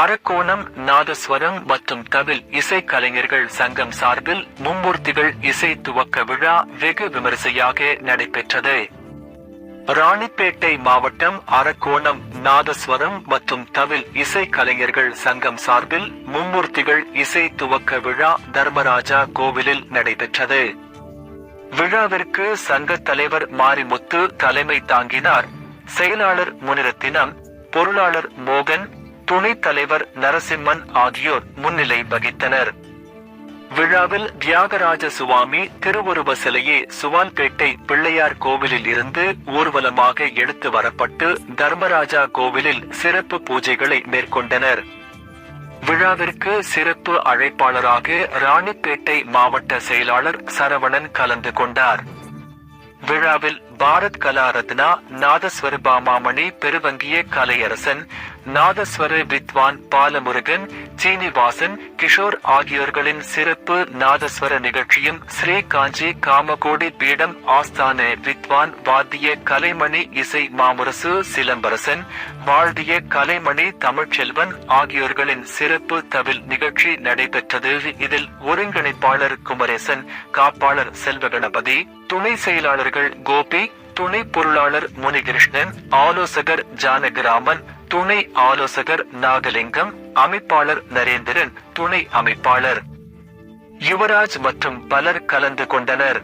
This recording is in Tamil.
அரக்கோணம் நாதஸ்வரம் மற்றும் தவில் இசை கலைஞர்கள் சங்கம் சார்பில் மும்மூர்த்திகள் இசை துவக்க விழா வெகு விமரிசையாக நடைபெற்றது. ராணிப்பேட்டை மாவட்டம் அரக்கோணம் நாதஸ்வரம் மற்றும் தவில் இசை கலைஞர்கள் சங்கம் சார்பில் மும்மூர்த்திகள் இசை துவக்க விழா தர்மராஜா கோவிலில் நடைபெற்றது. விழாவிற்கு சங்க தலைவர் மாரிமுத்து தலைமை தாங்கினார். செயலாளர் முனிரத்தினம் பொருளாளர் மோகன் துணைத் தலைவர் நரசிம்மன் ஆகியோர் முன்னிலை வகித்தனர். விழாவில் தியாகராஜ சுவாமி திருவுருவ சிலையே சுவால்பேட்டை பிள்ளையார் கோவிலில் இருந்து ஊர்வலமாக எடுத்து வரப்பட்டு தர்மராஜா கோவிலில் சிறப்பு பூஜைகளை மேற்கொண்டனர். விழாவிற்கு சிறப்பு அழைப்பாளராக ராணிப்பேட்டை மாவட்ட செயலாளர் சரவணன் கலந்து கொண்டார். விழாவில் பாரத் கலா ரத்னா நாதஸ்வர பாமாமணி பெருவங்கிய கலையரசன் நாதஸ்வர வித்வான் பாலமுருகன் சீனிவாசன் கிஷோர் ஆகியோர்களின் சிறப்பு நாதஸ்வர நிகழ்ச்சியும் ஸ்ரீ காஞ்சி காமகோடி பீடம் ஆஸ்தான வித்வான் வாத்திய கலைமணி இசை மாமுரசு சிலம்பரசன் வாழ்திய கலைமணி தமிழ்ச்செல்வன் ஆகியோர்களின் சிறப்பு தவில் நிகழ்ச்சி நடைபெற்றது. இதில் ஒருங்கிணைப்பாளர் குமரேசன் காப்பாளர் செல்வகணபதி துணை செயலாளர்கள் கோபி துணை பொருளாளர் முனிகிருஷ்ணன் ஆலோசகர் ஜானகிராமன் துணை ஆலோசகர் நாகலிங்கம் அமைப்பாளர் நரேந்திரன் துணை அமைப்பாளர். யுவராஜ் மற்றும் பலர் கலந்து கொண்டனர்.